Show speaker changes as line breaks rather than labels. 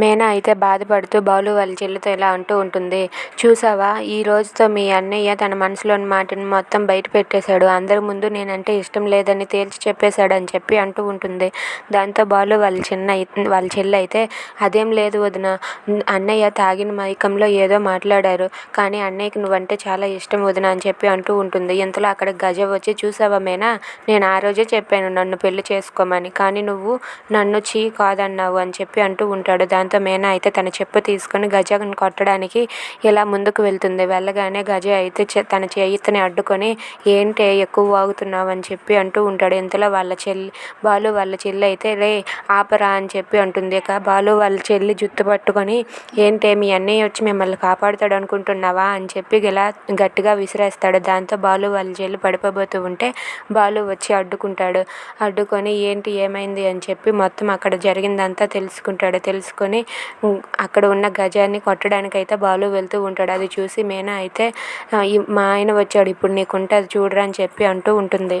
మేనా అయితే బాధపడుతూ బాలు వాళ్ళ చెల్లితో ఇలా అంటూ ఉంటుంది. చూసావా? ఈ రోజుతో మీ అన్నయ్య తన మనసులోని మాటని మొత్తం బయట పెట్టేశాడు. అందరి ముందు నేనంటే ఇష్టం లేదని తేల్చి చెప్పేశాడు అని చెప్పి అంటూ ఉంటుంది. దాంతో బాలు వాళ్ళ చిన్న వాళ్ళ చెల్లి అయితే అదేం లేదు వదిన అన్నయ్య తాగిన మైకంలో ఏదో మాట్లాడారు. కానీ అన్నయ్యకి నువ్వంటే చాలా ఇష్టం వదిన అని చెప్పి అంటూ ఉంటుంది. ఇంతలో అక్కడ గజ వచ్చి చూసావా మేనా? నేను ఆ రోజే చెప్పాను నన్ను పెళ్ళి చేసుకోమని. కానీ నువ్వు నన్ను చీ కాదన్నావు అని చెప్పి అంటూ ఉంటాడు. దాని దాంతో మీనా అయితే తన చెప్పు తీసుకొని గజని కొట్టడానికి ఇలా ముందుకు వెళ్తుంది. వెళ్ళగానే గజ అయితే తన చేయితని అడ్డుకొని ఏంటే ఎక్కువ వాగుతున్నావు అని చెప్పి అంటూ ఉంటాడు. ఇంతలో వాళ్ళ చెల్లి బాలు వాళ్ళ చెల్లి అయితే రే ఆపరా అని చెప్పి అంటుంది. ఇక బాలు వాళ్ళ చెల్లి జుత్తు పట్టుకొని ఏంటే మీ అన్నయ్య వచ్చి మిమ్మల్ని కాపాడుతాడు అనుకుంటున్నావా? అని చెప్పి ఇలా గట్టిగా విసిరేస్తాడు. దాంతో బాలు వాళ్ళ చెల్లి పడిపోబోతూ ఉంటే బాలు వచ్చి అడ్డుకుంటాడు. అడ్డుకొని ఏంటి ఏమైంది? అని చెప్పి మొత్తం అక్కడ జరిగిందంతా తెలుసుకుంటాడు. తెలుసుకొని అక్కడ ఉన్న గజాన్ని కొట్టడానికి అయితే బాలు వెళ్తూ ఉంటాడు. అది చూసి మీనా అయితే మా ఆయన వచ్చాడు. ఇప్పుడు నీకుంటే అది చూడరా అని చెప్పి అంటూ ఉంటుంది.